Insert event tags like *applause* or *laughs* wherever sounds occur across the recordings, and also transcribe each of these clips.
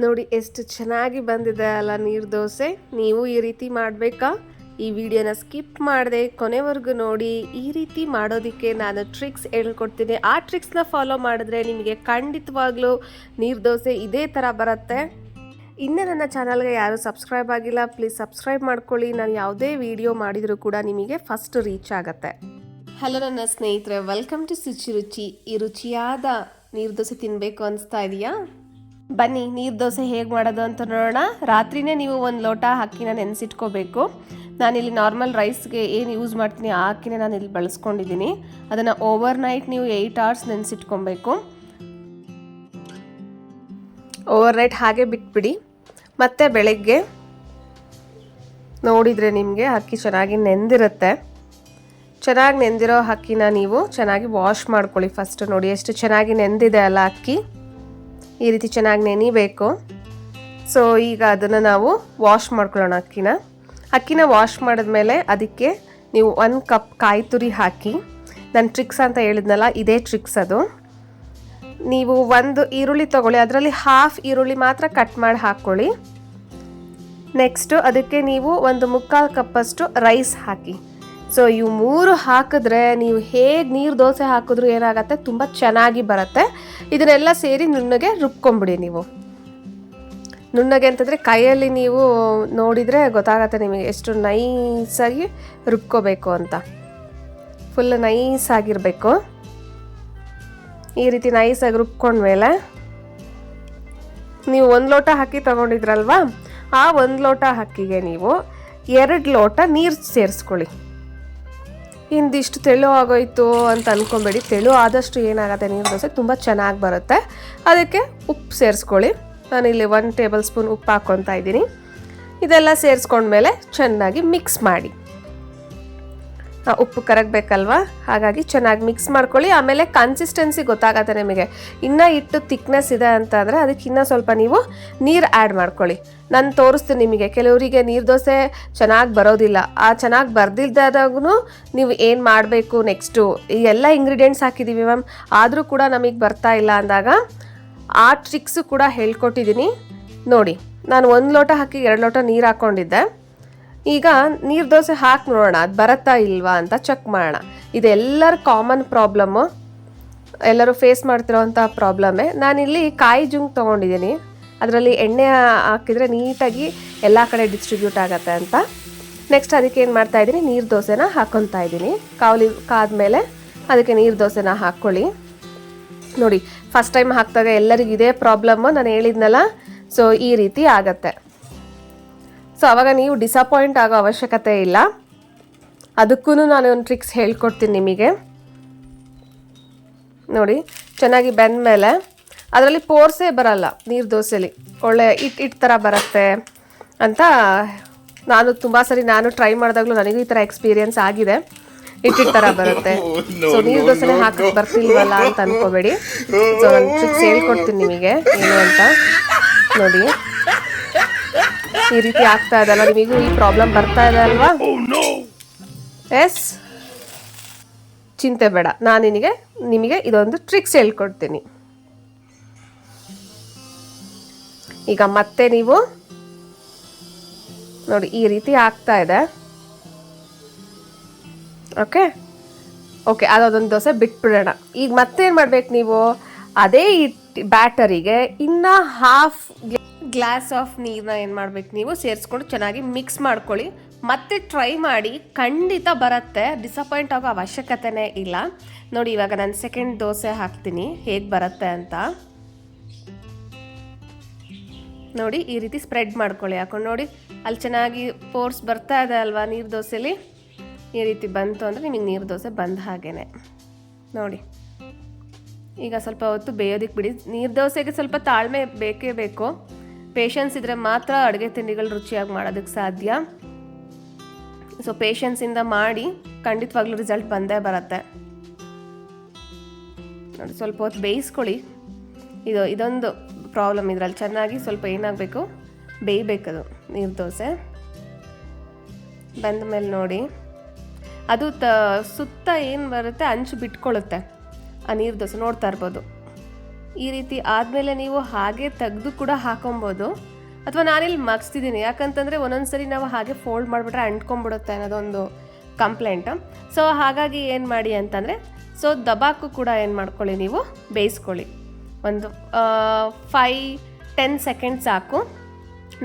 ನೋಡಿ ಎಷ್ಟು ಚೆನ್ನಾಗಿ ಬಂದಿದೆ ಅಲ್ಲ ನೀರು ದೋಸೆ. ನೀವು ಈ ರೀತಿ ಮಾಡಬೇಕಾ? ಈ ವಿಡಿಯೋನ ಸ್ಕಿಪ್ ಮಾಡಿದೆ ಕೊನೆವರೆಗೂ ನೋಡಿ. ಈ ರೀತಿ ಮಾಡೋದಕ್ಕೆ ನಾನು ಟ್ರಿಕ್ಸ್ ಹೇಳ್ಕೊಡ್ತೀನಿ. ಆ ಟ್ರಿಕ್ಸ್ನ ಫಾಲೋ ಮಾಡಿದ್ರೆ ನಿಮಗೆ ಖಂಡಿತವಾಗ್ಲೂ ನೀರು ದೋಸೆ ಇದೇ ಥರ ಬರುತ್ತೆ. ಇನ್ನೂ ನನ್ನ ಚಾನಲ್ಗೆ ಯಾರು ಸಬ್ಸ್ಕ್ರೈಬ್ ಆಗಿಲ್ಲ ಪ್ಲೀಸ್ ಸಬ್ಸ್ಕ್ರೈಬ್ ಮಾಡ್ಕೊಳ್ಳಿ. ನಾನು ಯಾವುದೇ ವಿಡಿಯೋ ಮಾಡಿದರೂ ಕೂಡ ನಿಮಗೆ ಫಸ್ಟ್ ರೀಚ್ ಆಗುತ್ತೆ. ಹಲೋ ನನ್ನ ಸ್ನೇಹಿತರೆ ವೆಲ್ಕಮ್ ಟು ಸುಚಿ ರುಚಿ ಈ ರುಚಿಯಾದ ನೀರು ದೋಸೆ ತಿನ್ನಬೇಕು ಅನಿಸ್ತಾ ಇದೆಯಾ? ಬನ್ನಿ, ನೀರು ದೋಸೆ ಹೇಗೆ ಮಾಡೋದು ಅಂತ ನೋಡೋಣ. ರಾತ್ರಿನೇ ನೀವು ಒಂದು ಲೋಟ ಅಕ್ಕಿನ ನೆನೆಸಿಟ್ಕೋಬೇಕು. ನಾನಿಲ್ಲಿ ನಾರ್ಮಲ್ ರೈಸ್ಗೆ ಏನು ಯೂಸ್ ಮಾಡ್ತೀನಿ, ಆ ಅಕ್ಕಿನೇ ನಾನು ಇಲ್ಲಿ ಬಳಸ್ಕೊಂಡಿದ್ದೀನಿ. ಅದನ್ನು ಓವರ್ ನೈಟ್ ನೀವು ಏಯ್ಟ್ ಅವರ್ಸ್ ನೆನೆಸಿಟ್ಕೊಬೇಕು. ಓವರ್ ನೈಟ್ ಹಾಗೆ ಬಿಟ್ಬಿಡಿ. ಮತ್ತೆ ಬೆಳಗ್ಗೆ ನೋಡಿದರೆ ನಿಮಗೆ ಅಕ್ಕಿ ಚೆನ್ನಾಗಿ ನೆಂದಿರುತ್ತೆ. ಚೆನ್ನಾಗಿ ನೆಂದಿರೋ ಅಕ್ಕಿನ ನೀವು ಚೆನ್ನಾಗಿ ವಾಶ್ ಮಾಡ್ಕೊಳ್ಳಿ ಫಸ್ಟ್ ನೋಡಿ, ಎಷ್ಟು ಚೆನ್ನಾಗಿ ನೆಂದಿದೆ ಅಲ್ಲ ಅಕ್ಕಿ. ಈ ರೀತಿ ಚೆನ್ನಾಗಿ ನೆನಿಬೇಕು. ಸೊ ಈಗ ಅದನ್ನು ನಾವು ವಾಶ್ ಮಾಡ್ಕೊಳ್ಳೋಣ ಅಕ್ಕಿನ. ಅಕ್ಕಿನ ವಾಶ್ ಮಾಡಿದ್ಮೇಲೆ ಅದಕ್ಕೆ ನೀವು ಒಂದು ಕಪ್ ಕಾಯಿ ತುರಿ ಹಾಕಿ. ನನ್ನ ಟ್ರಿಕ್ಸ್ ಅಂತ ಹೇಳಿದ್ನಲ್ಲ, ಇದೇ ಟ್ರಿಕ್ಸ್ ಅದು. ನೀವು ಒಂದು ಈರುಳ್ಳಿ ತೊಗೊಳ್ಳಿ, ಅದರಲ್ಲಿ ಹಾಫ್ ಈರುಳ್ಳಿ ಮಾತ್ರ ಕಟ್ ಮಾಡಿ ಹಾಕ್ಕೊಳ್ಳಿ. ನೆಕ್ಸ್ಟು ಅದಕ್ಕೆ ನೀವು ಒಂದು ಮುಕ್ಕಾಲು ಕಪ್ಪಷ್ಟು ರೈಸ್ ಹಾಕಿ. ಸೊ ಇವು ಮೂರು ಹಾಕಿದ್ರೆ ನೀವು ಹೇಗೆ ನೀರು ದೋಸೆ ಹಾಕಿದ್ರು ಏನಾಗುತ್ತೆ? ತುಂಬ ಚೆನ್ನಾಗಿ ಬರುತ್ತೆ. ಇದನ್ನೆಲ್ಲ ಸೇರಿ ನುಣ್ಣಗೆ ರುಬ್ಕೊಂಬಿಡಿ ನೀವು. ನುಣ್ಣಗೆ ಅಂತಂದರೆ ಕೈಯಲ್ಲಿ ನೀವು ನೋಡಿದರೆ ಗೊತ್ತಾಗತ್ತೆ ನಿಮಗೆ ಎಷ್ಟು ನೈಸಾಗಿ ರುಬ್ಕೋಬೇಕು ಅಂತ. ಫುಲ್ ನೈಸ್ ಆಗಿರಬೇಕು ಈ ರೀತಿ ನೈಸಾಗಿ ರುಬ್ಕೊಂಡ್ಮೇಲೆ ನೀವು ಒಂದು ಲೋಟ ಹಾಕಿ ತಗೊಂಡಿದ್ರಲ್ವಾ? ಆ ಒಂದು ಲೋಟ ಅಕ್ಕಿಗೆ ನೀವು ಎರಡು ಲೋಟ ನೀರು ಸೇರಿಸ್ಕೊಳ್ಳಿ. ಹಿಂದಿಷ್ಟು ತೆಳು ಆಗೋಯ್ತು ಅಂತ ಅಂದ್ಕೊಬೇಡಿ ತೆಳು ಆದಷ್ಟು ಏನಾಗುತ್ತೆ ನೀರು ದೋಸೆ ತುಂಬ ಚೆನ್ನಾಗಿ ಬರುತ್ತೆ. ಅದಕ್ಕೆ ಉಪ್ಪು ಸೇರಿಸ್ಕೊಳ್ಳಿ. ನಾನಿಲ್ಲಿ ಒನ್ ಟೇಬಲ್ ಸ್ಪೂನ್ ಉಪ್ಪು ಹಾಕ್ಕೊತಾ ಇದ್ದೀನಿ. ಇದೆಲ್ಲ ಸೇರಿಸ್ಕೊಂಡ್ಮೇಲೆ ಚೆನ್ನಾಗಿ ಮಿಕ್ಸ್ ಮಾಡಿ. ಉಪ್ಪು ಕರಗಬೇಕಲ್ವಾ? ಹಾಗಾಗಿ ಚೆನ್ನಾಗಿ ಮಿಕ್ಸ್ ಮಾಡ್ಕೊಳ್ಳಿ. ಆಮೇಲೆ ಕನ್ಸಿಸ್ಟೆನ್ಸಿ ಗೊತ್ತಾಗತ್ತೆ ನಿಮಗೆ. ಇನ್ನೂ ಇಟ್ಟು ತಿಕ್ನೆಸ್ ಇದೆ ಅಂತಂದರೆ ಅದಕ್ಕೆ ಇನ್ನೂ ಸ್ವಲ್ಪ ನೀವು ನೀರು ಆ್ಯಡ್ ಮಾಡ್ಕೊಳ್ಳಿ. ನಾನು ತೋರಿಸ್ತೀನಿ ನಿಮಗೆ. ಕೆಲವರಿಗೆ ನೀರು ದೋಸೆ ಚೆನ್ನಾಗಿ ಬರೋದಿಲ್ಲ. ಆ ಚೆನ್ನಾಗಿ ಬರ್ದಿಲ್ದಾದಾಗೂ ನೀವು ಏನು ಮಾಡಬೇಕು ನೆಕ್ಸ್ಟು ಈ ಎಲ್ಲ ಇಂಗ್ರೀಡಿಯೆಂಟ್ಸ್ ಹಾಕಿದ್ದೀವಿ ಮ್ಯಾಮ್ ಆದರೂ ಕೂಡ ನಮಗೆ ಬರ್ತಾ ಇಲ್ಲ ಅಂದಾಗ ಆ ಟ್ರಿಕ್ಸು ಕೂಡ ಹೇಳ್ಕೊಟ್ಟಿದ್ದೀನಿ ನೋಡಿ, ನಾನು ಒಂದು ಲೋಟ ಹಾಕಿ ಎರಡು ಲೋಟ ನೀರು ಹಾಕ್ಕೊಂಡಿದ್ದೆ ಈಗ ನೀರು ದೋಸೆ ಹಾಕಿ ನೋಡೋಣ, ಅದು ಬರುತ್ತಾ ಇಲ್ವಾ ಅಂತ ಚೆಕ್ ಮಾಡೋಣ. ಇದೆಲ್ಲರ ಕಾಮನ್ ಪ್ರಾಬ್ಲಮ್ಮು ಎಲ್ಲರೂ ಫೇಸ್ ಮಾಡ್ತಿರೋವಂಥ ಪ್ರಾಬ್ಲಮ್ಮೇ ನಾನಿಲ್ಲಿ ಕಾಯಿ ಜುಂಗ್ ತೊಗೊಂಡಿದ್ದೀನಿ. ಅದರಲ್ಲಿ ಎಣ್ಣೆ ಹಾಕಿದರೆ ನೀಟಾಗಿ ಎಲ್ಲ ಕಡೆ ಡಿಸ್ಟ್ರಿಬ್ಯೂಟ್ ಆಗುತ್ತೆ ಅಂತ. ನೆಕ್ಸ್ಟ್ ಅದಕ್ಕೆ ಏನು ಮಾಡ್ತಾಯಿದ್ದೀನಿ ನೀರು ದೋಸೆನ ಹಾಕ್ಕೊತಾ ಇದ್ದೀನಿ. ಕಾವಲಿ ಕಾದ್ಮೇಲೆ ಅದಕ್ಕೆ ನೀರು ದೋಸೆನ ಹಾಕ್ಕೊಳ್ಳಿ ನೋಡಿ ಫಸ್ಟ್ ಟೈಮ್ ಹಾಕಿದಾಗ ಎಲ್ಲರಿಗೂ ಇದೇ ಪ್ರಾಬ್ಲಮ್ಮು ನಾನು ಹೇಳಿದ್ನಲ್ಲ? ಸೊ ಈ ರೀತಿ ಆಗತ್ತೆ. ಸೊ ಅವಾಗ ನೀವು ಡಿಸಪಾಯಿಂಟ್ ಆಗೋ ಅವಶ್ಯಕತೆ ಇಲ್ಲ. ಅದಕ್ಕೂ ನಾನು ಒಂದು ಟ್ರಿಕ್ಸ್ ಹೇಳ್ಕೊಡ್ತೀನಿ ನಿಮಗೆ. ನೋಡಿ, ಚೆನ್ನಾಗಿ ಬೆಂದಮೇಲೆ ಅದರಲ್ಲಿ ಪೋರ್ಸೇ ಬರಲ್ಲ ನೀರು ದೋಸೆಲಿ. ಒಳ್ಳೆ ಇಟ್ ಇಟ್ ಥರ ಬರುತ್ತೆ ಅಂತ ನಾನು ತುಂಬ ಸರಿ ನಾನು ಟ್ರೈ ಮಾಡಿದಾಗಲೂ ನನಗೂ ಈ ಥರ ಎಕ್ಸ್ಪೀರಿಯನ್ಸ್ ಆಗಿದೆ. ಇಟ್ಟಿಟ್ ಥರ ಬರುತ್ತೆ. *laughs* ಸೊ ನೀರು ದೋಸೆನೇ ಹಾಕಿ ಬರ್ತಿಲ್ವಲ್ಲ ಅಂತ ಅನ್ಕೋಬೇಡಿ. ಸೊ ನಾನು ಟ್ರಿಕ್ಸ್ ಹೇಳ್ಕೊಡ್ತೀನಿ ನಿಮಗೆ. ಏನು ಅಂತ? ನೋಡಿ. ಈ ರೀತಿ ಆಗ್ತಾ ಇದಲ್ಲ ನಿಮಗೂ ಈ ಪ್ರಾಬ್ಲಮ್ ಬರ್ತಾ ಇದೆ ಅಲ್ವಾ? ಎಸ್ ಚಿಂತೆ ಬೇಡ. ನಾನು ನಿನಗೆ ನಿಮಗೆ ಇದೊಂದು ಟ್ರಿಕ್ಸ್ ಹೇಳ್ಕೊಡ್ತೀನಿ. ಈಗ ಮತ್ತೆ ನೀವು ನೋಡಿ, ಈ ರೀತಿ ಆಗ್ತಾ ಇದೆ. ಓಕೆ ಓಕೆ ಅದೊಂದು ದೋಸೆ ಬಿಟ್ಬಿಡೋಣ. ಈಗ ಮತ್ತೇನು ಮಾಡ್ಬೇಕು ನೀವು? ಅದೇ ಇಟ್ ಬ್ಯಾಟರಿಗೆ ಇನ್ನು ಹಾಫ್ ಗ್ಲಾಸ್ ಆಫ್ ನೀರನ್ನ ಏನು ಮಾಡ್ಬೇಕು ನೀವು? ಸೇರಿಸ್ಕೊಂಡು ಚೆನ್ನಾಗಿ ಮಿಕ್ಸ್ ಮಾಡ್ಕೊಳ್ಳಿ. ಮತ್ತೆ ಟ್ರೈ ಮಾಡಿ, ಖಂಡಿತ ಬರುತ್ತೆ. ಡಿಸಪಾಯಿಂಟ್ ಆಗೋ ಅವಶ್ಯಕತೆನೇ ಇಲ್ಲ. ನೋಡಿ, ಇವಾಗ ನಾನು ಸೆಕೆಂಡ್ ದೋಸೆ ಹಾಕ್ತೀನಿ. ಹೇಗೆ ಬರುತ್ತೆ ಅಂತ. ನೋಡಿ ಈ ರೀತಿ ಸ್ಪ್ರೆಡ್ ಮಾಡ್ಕೊಳ್ಳಿ. ಹಾಕೊಂಡು ನೋಡಿ, ಅಲ್ಲಿ ಚೆನ್ನಾಗಿ ಪೋರ್ಸ್ ಬರ್ತಾ ಇದೆ ಅಲ್ವಾ ನೀರು ದೋಸೆಲಿ? ಈ ರೀತಿ ಬಂತು ಅಂದರೆ ನಿಮಗೆ ನೀರು ದೋಸೆ ಬಂದ ಹಾಗೇ ನೋಡಿ, ಈಗ ಸ್ವಲ್ಪ ಹೊತ್ತು ಬೇಯೋದಕ್ಕೆ ಬಿಡಿ. ನೀರು ದೋಸೆಗೆ ಸ್ವಲ್ಪ ತಾಳ್ಮೆ ಬೇಕೇ ಬೇಕು. ಪೇಷನ್ಸ್ ಇದ್ದರೆ ಮಾತ್ರ ಅಡುಗೆ ತಿಂಡಿಗಳು ರುಚಿಯಾಗಿ ಮಾಡೋದಕ್ಕೆ ಸಾಧ್ಯ. ಸೊ ಪೇಷನ್ಸಿಂದ ಮಾಡಿ ಖಂಡಿತವಾಗ್ಲೂ ರಿಸಲ್ಟ್ ಬಂದೇ ಬರುತ್ತೆ. ನೋಡಿ, ಸ್ವಲ್ಪ ಹೊತ್ತು ಬೇಯಿಸ್ಕೊಳ್ಳಿ. ಇದು, ಇದೊಂದು ಪ್ರಾಬ್ಲಮ್ ಇದರಲ್ಲಿ. ಚೆನ್ನಾಗಿ ಸ್ವಲ್ಪ ಏನಾಗಬೇಕು? ಬೇಯಬೇಕದು, ನೀರು ದೋಸೆ. ಬಂದ ಮೇಲೆ ನೋಡಿ. ಅದು ತ, ಸುತ್ತ ಏನು ಬರುತ್ತೆ ಅಂಚು ಬಿಟ್ಕೊಳ್ಳುತ್ತೆ ಆ ನೀರು ದೋಸೆ ನೋಡ್ತಾ ಇರ್ಬೋದು. ಈ ರೀತಿ ಆದಮೇಲೆ ನೀವು ಹಾಗೆ ತೆಗೆದು ಕೂಡ ಹಾಕೊಬೋದು. ಅಥವಾ ನಾನಿಲ್ಲಿ ಮಗ್ಸ್ತಿದ್ದೀನಿ, ಯಾಕಂತಂದರೆ ಒಂದೊಂದ್ಸರಿ ನಾವು ಹಾಗೆ ಫೋಲ್ಡ್ ಮಾಡಿಬಿಟ್ರೆ ಅಂಟ್ಕೊಂಬಿಡುತ್ತೆ ಅನ್ನೋದೊಂದು ಕಂಪ್ಲೇಂಟ್. ಸೊ ಹಾಗಾಗಿ ಏನು ಮಾಡಿ ಅಂತಂದರೆ, ಸೊ ದಬಾಕು ಕೂಡ ಏನು ಮಾಡ್ಕೊಳ್ಳಿ ನೀವು, ಬೇಯಿಸ್ಕೊಳ್ಳಿ. ಒಂದು ಫೈ ಟೆನ್ ಸೆಕೆಂಡ್ ಸಾಕು.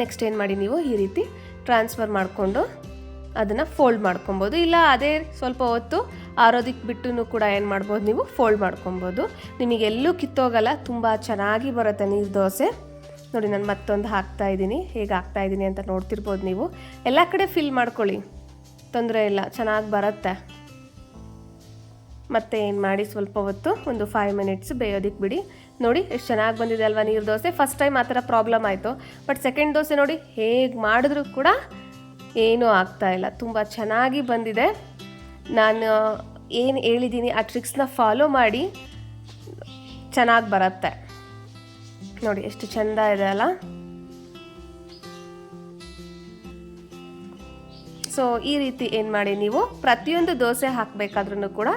ನೆಕ್ಸ್ಟ್ ಏನು ಮಾಡಿ ನೀವು ಈ ರೀತಿ ಟ್ರಾನ್ಸ್ಫರ್ ಮಾಡಿಕೊಂಡು ಅದನ್ನು ಫೋಲ್ಡ್ ಮಾಡ್ಕೊಬೋದು. ಇಲ್ಲ, ಅದೇ ಸ್ವಲ್ಪ ಹೊತ್ತು ಆರೋದಿಕ್ಕೆ ಬಿಟ್ಟು ಕೂಡ ಏನು ಮಾಡ್ಬೋದು ನೀವು ಫೋಲ್ಡ್ ಮಾಡ್ಕೊಬೋದು. ನಿಮಗೆ ಎಲ್ಲೂ ಕಿತ್ತೋಗಲ್ಲ, ತುಂಬ ಚೆನ್ನಾಗಿ ಬರುತ್ತೆ ನೀರು ದೋಸೆ. ನೋಡಿ, ನಾನು ಮತ್ತೊಂದು ಹಾಕ್ತಾ ಇದ್ದೀನಿ. ಹೇಗೆ ಹಾಕ್ತಾ ಇದ್ದೀನಿ ಅಂತ ನೋಡ್ತಿರ್ಬೋದು ನೀವು. ಎಲ್ಲ ಕಡೆ ಫಿಲ್ ಮಾಡ್ಕೊಳ್ಳಿ. ತೊಂದರೆ ಇಲ್ಲ, ಚೆನ್ನಾಗಿ ಬರುತ್ತೆ. ಮತ್ತೆ ಏನು ಮಾಡಿ ಸ್ವಲ್ಪ ಹೊತ್ತು, ಒಂದು ಫೈವ್ ಮಿನಿಟ್ಸ್ ಬೇಯೋದಕ್ಕೆ ಬಿಡಿ. ನೋಡಿ, ಎಷ್ಟು ಚೆನ್ನಾಗಿ ಬಂದಿದೆ ಅಲ್ವಾ ನೀರು ದೋಸೆ. ಫಸ್ಟ್ ಟೈಮ್ ಆ ಥರ ಪ್ರಾಬ್ಲಮ್ ಆಯಿತು. ಬಟ್ ಸೆಕೆಂಡ್ ದೋಸೆ ನೋಡಿ, ಹೇಗೆ ಮಾಡಿದ್ರೂ ಕೂಡ ಏನೂ ಆಗ್ತಾ ಇಲ್ಲ. ತುಂಬ ಚೆನ್ನಾಗಿ ಬಂದಿದೆ. ನಾನು ಏನು ಹೇಳಿದ್ದೀನಿ ಆ ಟ್ರಿಕ್ಸ್ನ ಫಾಲೋ ಮಾಡಿ ಚೆನ್ನಾಗಿ ಬರುತ್ತೆ. ನೋಡಿ, ಎಷ್ಟು ಚೆಂದ ಇದೆ ಅಲ್ಲ. ಸೊ ಈ ರೀತಿ ಏನು ಮಾಡಿ ನೀವು, ಪ್ರತಿಯೊಂದು ದೋಸೆ ಹಾಕಬೇಕಾದ್ರೂ ಕೂಡ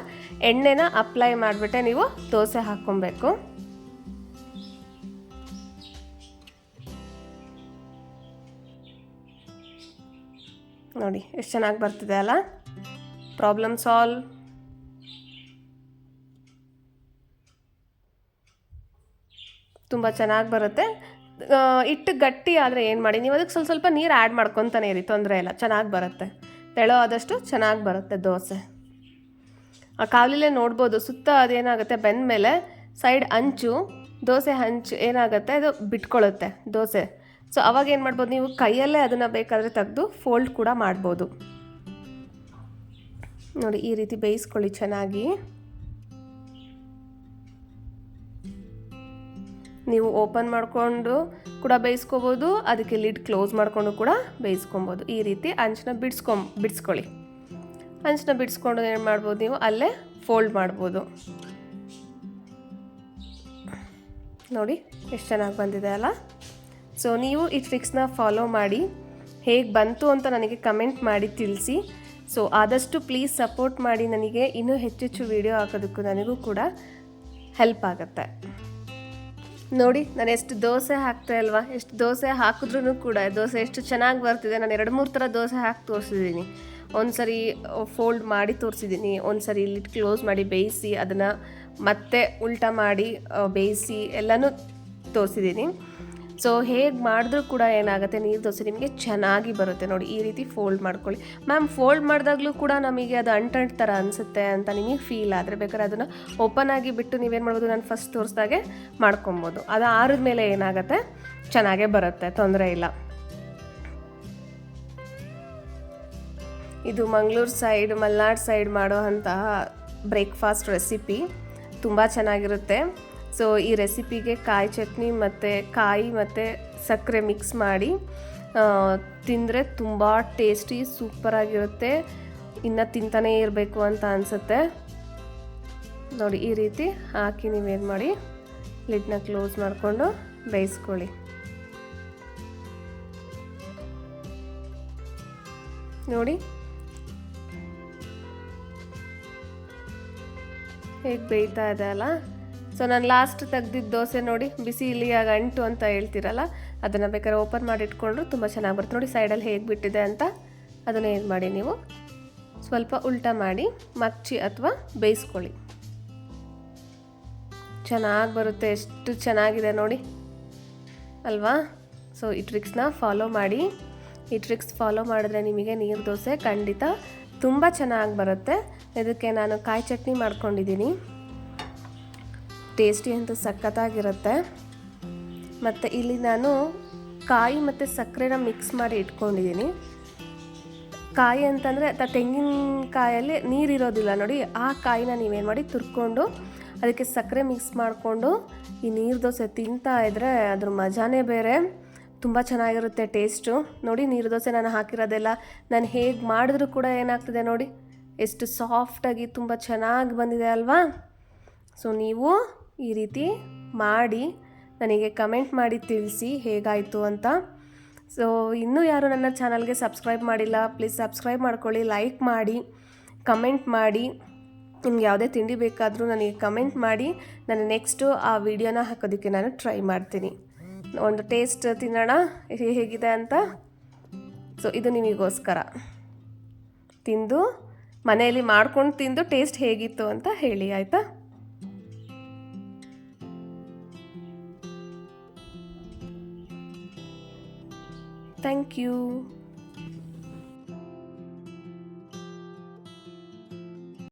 ಎಣ್ಣೆನ ಅಪ್ಲೈ ಮಾಡಿಬಿಟ್ಟೆ ನೀವು ದೋಸೆ ಹಾಕ್ಕೊಬೇಕು. ನೋಡಿ, ಎಷ್ಟು ಚೆನ್ನಾಗಿ ಬರ್ತಿದೆ ಅಲ್ಲ? ಪ್ರಾಬ್ಲಮ್ ಸಾಲ್ವ್ ತುಂಬ ಚೆನ್ನಾಗಿ ಬರುತ್ತೆ. ಇಟ್ಟು ಗಟ್ಟಿ ಆದರೆ ಏನು ಮಾಡಿ? ನೀವು ಅದಕ್ಕೆ ಸ್ವಲ್ಪ ಸ್ವಲ್ಪ ನೀರು ಆ್ಯಡ್ ಮಾಡ್ಕೊತಾನೆ ಇರಿ, ತೊಂದರೆ ಇಲ್ಲ, ಚೆನ್ನಾಗಿ ಬರುತ್ತೆ. ತೆಳೋ ಆದಷ್ಟು ಚೆನ್ನಾಗಿ ಬರುತ್ತೆ ದೋಸೆ. ಆ ಕಾವಲಿಲೇ ನೋಡ್ಬೋದು, ಸುತ್ತ ಅದೇನಾಗುತ್ತೆ ಬೆಂದ ಮೇಲೆ ಸೈಡ್ ಹಂಚು ದೋಸೆ ಹಂಚು ಏನಾಗುತ್ತೆ, ಅದು ಬಿಟ್ಕೊಳ್ಳುತ್ತೆ ದೋಸೆ. ಸೊ ಅವಾಗ ಏನು ಮಾಡ್ಬೋದು ನೀವು ಕೈಯಲ್ಲೇ ಅದನ್ನು ಬೇಕಾದರೆ ತೆಗೆದು ಫೋಲ್ಡ್ ಕೂಡ ಮಾಡ್ಬೋದು. ನೋಡಿ, ಈ ರೀತಿ ಬೇಯಿಸ್ಕೊಳ್ಳಿ ಚೆನ್ನಾಗಿ. ನೀವು ಓಪನ್ ಮಾಡಿಕೊಂಡು ಕೂಡ ಬೇಯಿಸ್ಕೋಬೋದು, ಅದಕ್ಕೆ ಲಿಡ್ ಕ್ಲೋಸ್ ಮಾಡಿಕೊಂಡು ಕೂಡ ಬೇಯಿಸ್ಕೊಬೋದು. ಈ ರೀತಿ ಅಂಚನ್ನ ಬಿಡಿಸ್ಕೊಂ, ಬಿಡಿಸ್ಕೊಳ್ಳಿ. ಅಂಚನ್ನ ಬಿಡಿಸ್ಕೊಂಡು ಏನು ಮಾಡ್ಬೋದು ನೀವು, ಅಲ್ಲೇ ಫೋಲ್ಡ್ ಮಾಡ್ಬೋದು. ನೋಡಿ, ಎಷ್ಟು ಚೆನ್ನಾಗಿ ಬಂದಿದೆ ಅಲ್ಲ? ಸೊ ನೀವು ಈ ಟ್ರಿಕ್ಸ್ನ ಫಾಲೋ ಮಾಡಿ ಹೇಗೆ ಬಂತು ಅಂತ ನನಗೆ ಕಮೆಂಟ್ ಮಾಡಿ ತಿಳಿಸಿ. ಸೊ ಆದಷ್ಟು ಪ್ಲೀಸ್ ಸಪೋರ್ಟ್ ಮಾಡಿ ನನಗೆ ಇನ್ನೂ ಹೆಚ್ಚೆಚ್ಚು ವಿಡಿಯೋ ಹಾಕೋದಕ್ಕೂ ನನಗೂ ಕೂಡ ಹೆಲ್ಪ್ ಆಗುತ್ತೆ. ನೋಡಿ, ನಾನು ಎಷ್ಟು ದೋಸೆ ಹಾಕ್ತೆ ಇಲ್ವಾ ಎಷ್ಟು ದೋಸೆ ಹಾಕಿದ್ರೂ ಕೂಡ, ದೋಸೆ ಎಷ್ಟು ಚೆನ್ನಾಗಿ ಬರ್ತಿದೆ. ನಾನು ಎರಡು ಮೂರು ಥರ ದೋಸೆ ಹಾಕಿ ತೋರಿಸಿದ್ದೀನಿ. ಒಂದು ಸರಿ ಫೋಲ್ಡ್ ಮಾಡಿ ತೋರಿಸಿದ್ದೀನಿ. ಒಂದು ಲಿಟ್ ಕ್ಲೋಸ್ ಮಾಡಿ ಬೇಯಿಸಿ, ಅದನ್ನು ಮತ್ತೆ ಉಲ್ಟಾ ಮಾಡಿ ಬೇಯಿಸಿ ಎಲ್ಲನೂ ತೋರಿಸಿದ್ದೀನಿ. ಸೊ ಹೇಗೆ ಮಾಡಿದ್ರೂ ಕೂಡ ಏನಾಗುತ್ತೆ, ನೀರು ದೋಸೆ ನಿಮಗೆ ಚೆನ್ನಾಗಿ ಬರುತ್ತೆ. ನೋಡಿ, ಈ ರೀತಿ ಫೋಲ್ಡ್ ಮಾಡ್ಕೊಳ್ಳಿ. ಮ್ಯಾಮ್ ಫೋಲ್ಡ್ ಮಾಡಿದಾಗಲೂ ಕೂಡ ನಮಗೆ ಅದು ಅಂಟಂಟ್ ಥರ ಅನಿಸುತ್ತೆ ಅಂತ ನಿಮಗೆ ಫೀಲ್ ಆದರೆ ಬೇಕಾದ್ರೆ ಅದನ್ನು ಓಪನ್ ಆಗಿ ಬಿಟ್ಟು ನೀವೇನು ಮಾಡ್ಬೋದು, ನಾನು ಫಸ್ಟ್ ತೋರಿಸ್ದಾಗೆ ಮಾಡ್ಕೊಬೋದು. ಅದು ಆರಿದ ಮೇಲೆ ಏನಾಗುತ್ತೆ, ಚೆನ್ನಾಗೇ ಬರುತ್ತೆ, ತೊಂದರೆ ಇಲ್ಲ. ಇದು ಮಂಗಳೂರು ಸೈಡ್ ಮಲ್ನಾಡ್ ಸೈಡ್ ಮಾಡೋ ಅಂತಹ ಬ್ರೇಕ್ಫಾಸ್ಟ್ ರೆಸಿಪಿ ತುಂಬ ಚೆನ್ನಾಗಿರುತ್ತೆ. ಸೊ ಈ ರೆಸಿಪಿಗೆ ಕಾಯಿ ಚಟ್ನಿ ಮತ್ತು ಕಾಯಿ ಮತ್ತು ಸಕ್ಕರೆ ಮಿಕ್ಸ್ ಮಾಡಿ ತಿಂದರೆ ತುಂಬ ಟೇಸ್ಟಿ ಸೂಪರಾಗಿರುತ್ತೆ ಇನ್ನು ತಿಂತಾನೇ ಇರಬೇಕು ಅಂತ ಅನಿಸುತ್ತೆ. ನೋಡಿ, ಈ ರೀತಿ ಹಾಕಿ ನೀವೇನು ಮಾಡಿ ಲಿಡ್ನ ಕ್ಲೋಸ್ ಮಾಡಿಕೊಂಡು ಬೇಯಿಸ್ಕೊಳ್ಳಿ. ನೋಡಿ. ಹೇಗೆ ಬೇಯ್ತಾ ಇದೆ ಅಲ್ಲ? ಸೊ ನಾನು ಲಾಸ್ಟ್ ತೆಗ್ದಿದ್ದ ದೋಸೆ ನೋಡಿ, ಬಿಸಿ ಇಲ್ಲಿಯಾಗ ಅಂಟು ಅಂತ ಹೇಳ್ತೀರಲ್ಲ, ಅದನ್ನು ಬೇಕಾದ್ರೆ ಓಪನ್ ಮಾಡಿ ಇಟ್ಕೊಂಡ್ರು ತುಂಬ ಚೆನ್ನಾಗಿ ಬರುತ್ತೆ. ನೋಡಿ ಸೈಡಲ್ಲಿ ಹೇಗೆ ಬಿಟ್ಟಿದೆ ಅಂತ ಅದನ್ನು ಏನು ಮಾಡಿ ನೀವು. ಸ್ವಲ್ಪ ಉಲ್ಟಾ ಮಾಡಿ ಮಚ್ಚಿ ಅಥವಾ ಬೇಯಿಸ್ಕೊಳ್ಳಿ. ಚೆನ್ನಾಗಿ ಬರುತ್ತೆ, ಎಷ್ಟು ಚೆನ್ನಾಗಿದೆ ನೋಡಿ. ಅಲ್ವಾ? ಸೊ ಈ ಟ್ರಿಕ್ಸ್ನ ಫಾಲೋ ಮಾಡಿ. ಈ ಟ್ರಿಕ್ಸ್ ಫಾಲೋ ಮಾಡಿದ್ರೆ ನಿಮಗೆ ನೀರು ದೋಸೆ ಖಂಡಿತ ತುಂಬ ಚೆನ್ನಾಗಿ ಬರುತ್ತೆ. ಇದಕ್ಕೆ ನಾನು ಕಾಯಿ ಚಟ್ನಿ ಮಾಡ್ಕೊಂಡಿದ್ದೀನಿ ಟೇಸ್ಟಿ ಅಂತ ಸಖತ್ತಾಗಿರುತ್ತೆ. ಮತ್ತು ಇಲ್ಲಿ ನಾನು ಕಾಯಿ ಮತ್ತು ಸಕ್ಕರೆನ ಮಿಕ್ಸ್ ಮಾಡಿ ಇಟ್ಕೊಂಡಿದ್ದೀನಿ ಕಾಯಿ ಅಂತಂದರೆ ತೆಂಗಿನಕಾಯಲ್ಲಿ ನೀರಿರೋದಿಲ್ಲ ನೋಡಿ, ಆ ಕಾಯಿನ ನೀವೇನು ಮಾಡಿ ತುರ್ಕೊಂಡು ಅದಕ್ಕೆ ಸಕ್ಕರೆ ಮಿಕ್ಸ್ ಮಾಡಿಕೊಂಡು ಈ ನೀರು ದೋಸೆ ತಿಂತಾ ಇದ್ದರೆ ಅದ್ರ ಮಜಾನೇ ಬೇರೆ, ತುಂಬ ಚೆನ್ನಾಗಿರುತ್ತೆ ಟೇಸ್ಟು ನೋಡಿ ನೀರು ದೋಸೆ ನಾನು ಹಾಕಿರೋದೆಲ್ಲ, ನಾನು ಹೇಗೆ ಮಾಡಿದ್ರೂ ಕೂಡ ಏನಾಗ್ತದೆ ನೋಡಿ, ಎಷ್ಟು ಸಾಫ್ಟಾಗಿ ತುಂಬ ಚೆನ್ನಾಗಿ ಬಂದಿದೆ ಅಲ್ವಾ? ಸೊ ನೀವು ಈ ರೀತಿ ಮಾಡಿ ನನಗೆ ಕಮೆಂಟ್ ಮಾಡಿ ತಿಳಿಸಿ ಹೇಗಾಯಿತು ಅಂತ. ಸೊ ಇನ್ನೂ ಯಾರು ನನ್ನ ಚಾನಲ್ಗೆ ಸಬ್ಸ್ಕ್ರೈಬ್ ಮಾಡಿಲ್ಲ ಪ್ಲೀಸ್ ಸಬ್ಸ್ಕ್ರೈಬ್ ಮಾಡ್ಕೊಳ್ಳಿ ಲೈಕ್ ಮಾಡಿ, ಕಮೆಂಟ್ ಮಾಡಿ. ನಿಮ್ಗೆ ಯಾವುದೇ ತಿಂಡಿ ಬೇಕಾದರೂ ನನಗೆ ಕಮೆಂಟ್ ಮಾಡಿ, ನಾನು ನೆಕ್ಸ್ಟು ಆ ವಿಡಿಯೋನ ಹಾಕೋದಕ್ಕೆ ನಾನು ಟ್ರೈ ಮಾಡ್ತೀನಿ. ಒಂದು ಟೇಸ್ಟ್ ತಿನ್ನೋಣ ಹೇಗಿದೆ ಅಂತ. ಸೊ ಇದು ನಿಮಗೋಸ್ಕರ. ತಿಂದು ಮನೆಯಲ್ಲಿ ಮಾಡ್ಕೊಂಡು ತಿಂದು ಟೇಸ್ಟ್ ಹೇಗಿತ್ತು ಅಂತ ಹೇಳಿ, ಆಯಿತಾ? Thank you.